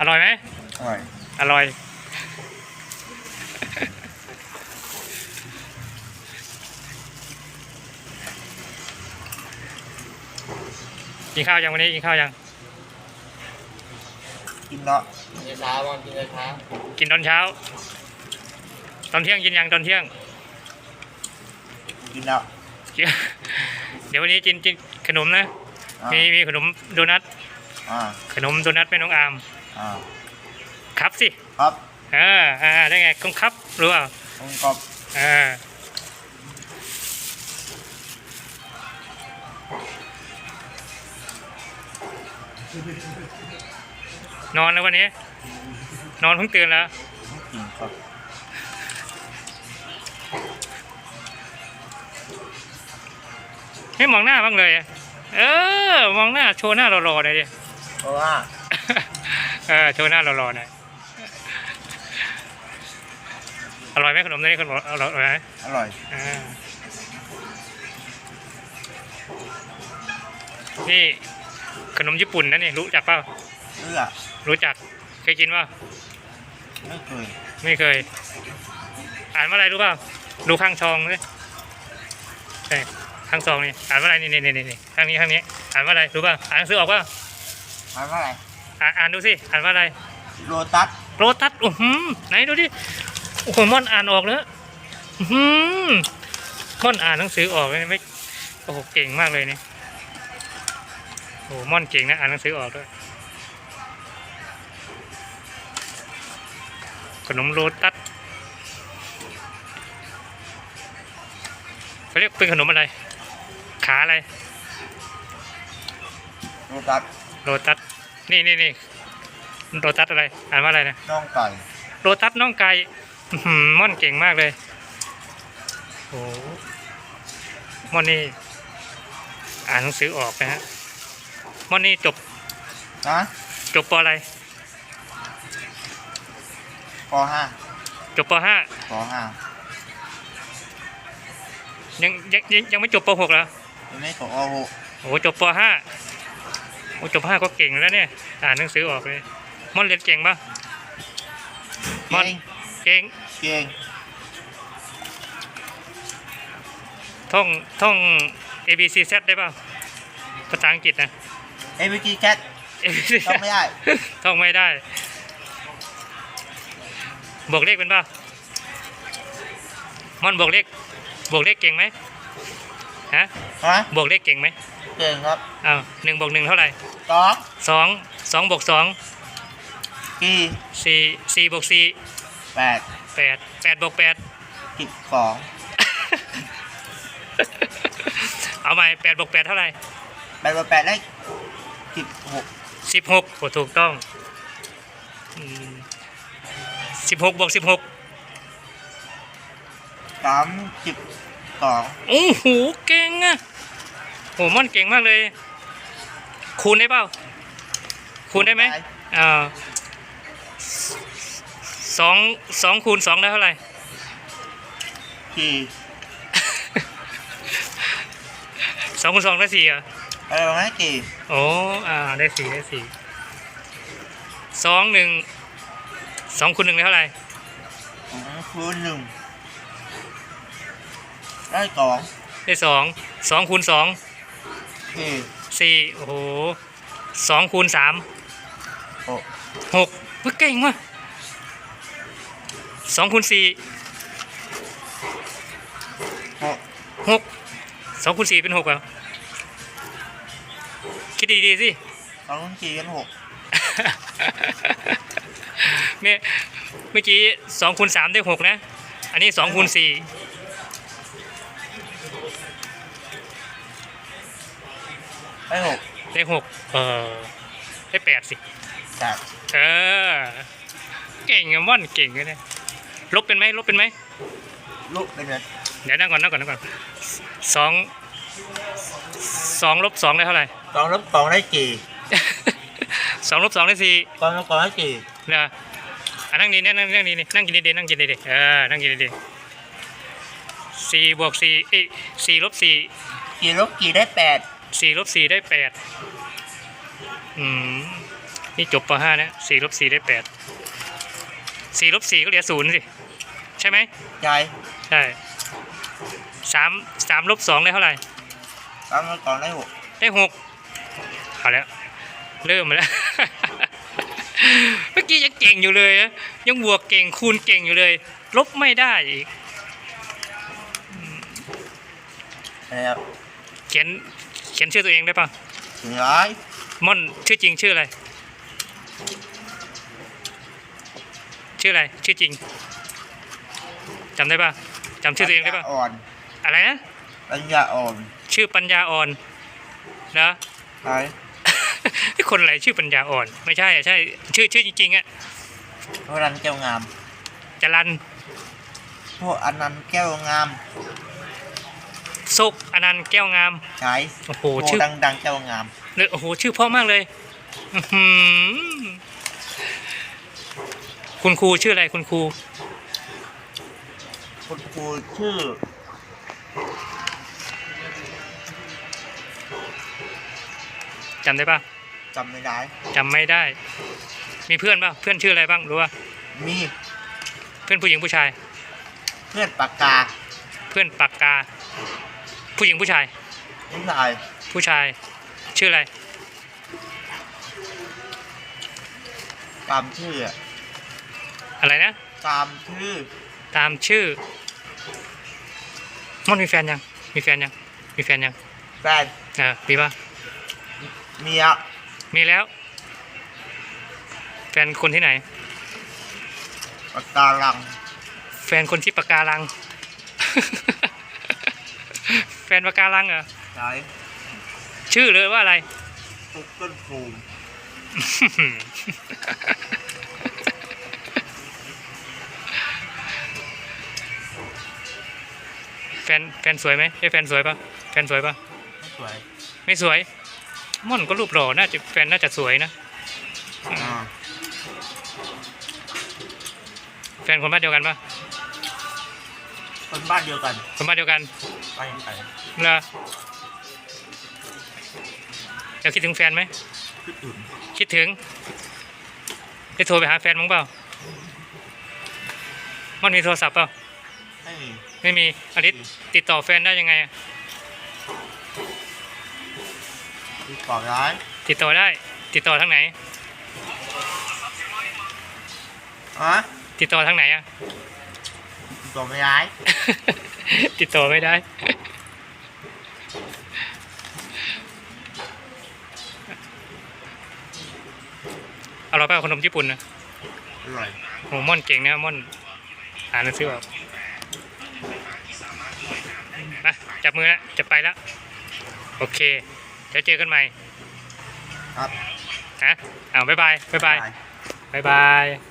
อร่อยไหมอร่อยอร่อย กินข้าวยังวันนี้กินข้าวยัง กินเนาะกินเช้าวันกินเช้ากินตอนเช้า ตอนเที่ยงกินยังตอนเที่ยง กินแล้วกินเดี๋ยววันนี้กินกินขนมนะอ่ามีมีขนมโดนัทอ่าขนมโดนัทแม่น้องอาม อ่าครับสิครับอ่าอ่าได้ไงกงครับรู้เปล่าผมกรอบอ่านอนแล้ววันนี้ นอนเพิ่งตื่นแล้วกินครับให้มองหน้าบ้างเลยอะเออ มองหน้าโชว์หน้ารอๆหน่อยดิเพราะว่า เออโชว์หน้ารอๆหน่อยอร่อยไหมขนมนี้ขนมอร่อยไหมอร่อยอ่านี่ขนมญี่ปุ่นนะนี่รู้จักเปล่าเลือกรู้จักเคยกินเปล่าไม่เคยไม่เคย อ่านว่าอะไรรู้เปล่าดูข้างซองเลยใช่ข้างซองนี่อ่านว่าอะไรนี่นี่นี่นี่ข้างนี้ข้างนี้ อ่านว่าอะไรรู้เปล่าอ่านหนังสือออกเปล่าอ่านว่าอะไร อ่านอ่านดูสิ อ่านว่าอะไรโรตัสโรตัสโอ้โหไหนดูดิ โอ้โหม่อนอ่านออกแล้วอื้อหือม่อนอ่านหนังสือออกเลยไม่โอ้โหเก่งมากเลยนี่โอ้โหม่อนเก่งนะ อ่านหนังสือออกด้วย ขนมโรตัสเขาเรียกเป็นขนมอะไร ขาอะไรโรตัส โรตัส นี่นี่นี่โรตัสอะไร อ่านว่าอะไรนะน่องไก่โรตัสน้องไก่อื้อหือม่อนเก่งมากเลยโอ้ม่อนนี่อ่านหนังสือออกนะฮะม่อนนี่จบนะจบปอะไรปห้าจบปห้าปห้ายังยังยังยังไม่จบปหกเหรอยังไม่จบโอ้โหโอ้จบปห้า โอ้จบห้าก็เก่งแล้วเนี่ย อ่านหนังสือออกเลยม่อนเรียนเก่งปะม่อนเก่งเก่งเก่งท่องท่อง A B C Z ได้ป่ะภาษาอังกฤษนะเอวิจีแคท A B C Z ต้องไม่ได้ท่องไม่ได้ บวกเลขเป็นป่ะม่อนบวกเลขบวกเลขเก่งไหม ฮะฮะบวกเลขเก่งไหมเก่งครับอ้าวหนึ่งบวกหนึ่งเท่าไหร่สองสองสองบวกสองกี่สี่สี่บวกสี่แปดแปดแปดบวกแปดสิบสองเอาใหม่แปดบวกแปดเท่าไหร่แปดบวกแปดได้สิบหกสิบหกโอ้ถูกต้องสิบหกบวกสิบหกสามสิบ สองโอ้โหเก่งอะโหม่อนเก่งมากเลย คูณได้เปล่า คูณได้ไหมอ่าสองสองคูณสองได้เท่าไหร่สี่สองคูณสองได้สี่เหรออะไรวะนะกี่โอ้อ่าได้สี่ได้สี่สองหนึ่งสองคูณหนึ่งได้เท่าไหร่สองคูณหนึ่ง ได้สองได้สองสองคูณสองสี่สี่โอ้โหสองคูณสามหกหกเฮ้ยเก่งว่ะสองคูณสี่หกหกสองคูณสี่เป็นหกเหรอคิดดีๆสิสองคูณสี่เป็นหกเมื่อเมื่อกี้สองคูณสามได้หกนะ อันนี้สองคูณสี่ ได้หกได้หกเออได้แปดสิแปดเออ เก่งอะม่อนเก่งเลยเนี่ยลบเป็นไหมลบเป็นไหมลูกเป็นไงเดี๋ยวนั่งก่อนนั่งก่อนนั่งก่อนสองสองลบสองได้เท่าไหร่ สองลบสองได้กี่สองลบสองได้สี่สองลบสองได้กี่นะอะนั่งดีๆนั่งนั่งนั่งดีๆนั่งกินดีๆนั่งกินดีๆเออนั่งกินดีๆสี่บวกสี่เอ้ยสี่ลบสี่กี่ลบกี่ได้แปด สี่ลบสี่ได้แปดอืมนี่จบปห้านะสี่ลบสี่ได้แปดสี่ลบสี่ก็เหลือศูนย์สิ ใช่ไหมใจใช่สามสามลบสองได้เท่าไหร่สามกล่องได้หกได้หกเอาแล้วเริ่มมาแล้ว เมื่อกี้ยังเก่งอยู่เลยนะยังบวกเก่งคูณเก่งอยู่เลย ลบไม่ได้อีกแล้วเขียนเขียนชื่อตัวเองได้ปะถึงร้อยม่อนชื่อจริงชื่ออะไร ชื่ออะไร ชื่อจริงจำได้ปะจำชื่อตัวเองได้ปะอ่อนอะไรนะ ปัญญาอ่อนชื่อปัญญาอ่อนนะใช่ที่คนอะไรชื่อปัญญาอ่อน ไม่ใช่อะใช่ ชื่อชื่อจริงๆอะพวกนั้นแก้วงามจรันพวกอันนั้นแก้วงาม สุกอนันต์แก้วงาม ใช่โอ้โหพวกชื่อ ดังๆแก้วงาม เลยโอ้โห ชื่อเพราะมากเลยอื้อหือคุณครูชื่ออะไรคุณครู คุณครูชื่อ จำได้ปะจำไม่ได้ จำไม่ได้ มีเพื่อนปะเพื่อนชื่ออะไรบ้าง รู้ปะมีเพื่อนผู้หญิงผู้ชาย เพื่อนปากกา เพื่อนปากกา ผู้หญิงผู้ชาย ผู้ชายผู้ชาย ชื่ออะไร ตามชื่ออะอะไรนะ ตามชื่อตามชื่อมอนมีแฟนยัง มีแฟนยัง มีแฟนยังแฟนเออมีปะเมียมีแล้ว แฟนคนที่ไหน ปากการัง แฟนคนที่ปากการัง แฟนปากการังเหรอใช่ชื่อเลยว่าอะไรตุกต้นภูมิแฟนแฟนสวยไหมใช่แฟนสวยปะแฟนสวยปะไม่สวยไม่สวย ม่อนก็รูปหล่อน่าจะแฟนน่าจะสวยนะ อ่าแฟนคนบ้านเดียวกันปะคนบ้านเดียวกัน คนบ้านเดียวกัน บ้านเดียวกันเหรอเดี๋ยวคิดถึงแฟนไหม คิดถึงคิดถึง ได้โทรไปหาแฟนมั้งเปล่าม่อนมีโทรศัพท์เปล่า ไม่มีไม่มีอลิสติดต่อแฟนได้ยังไงอะติดต่อร้ายติดต่อได้ ติดต่อทางไหนอะติดต่อทางไหนอะติดต่อไม่ร้าย ติดต่อไม่ได้ อร่อยเปล่าขนมญี่ปุ่นนะอร่อยโหม่อนเก่งนะม่อนอ่านหนังสือออกมาจับมือแล้วจะไปแล้ว โอเค เดี๋ยวเจอกันใหม่ครับนะอ้าวบ๊ายบายบ๊ายบายบ๊ายบาย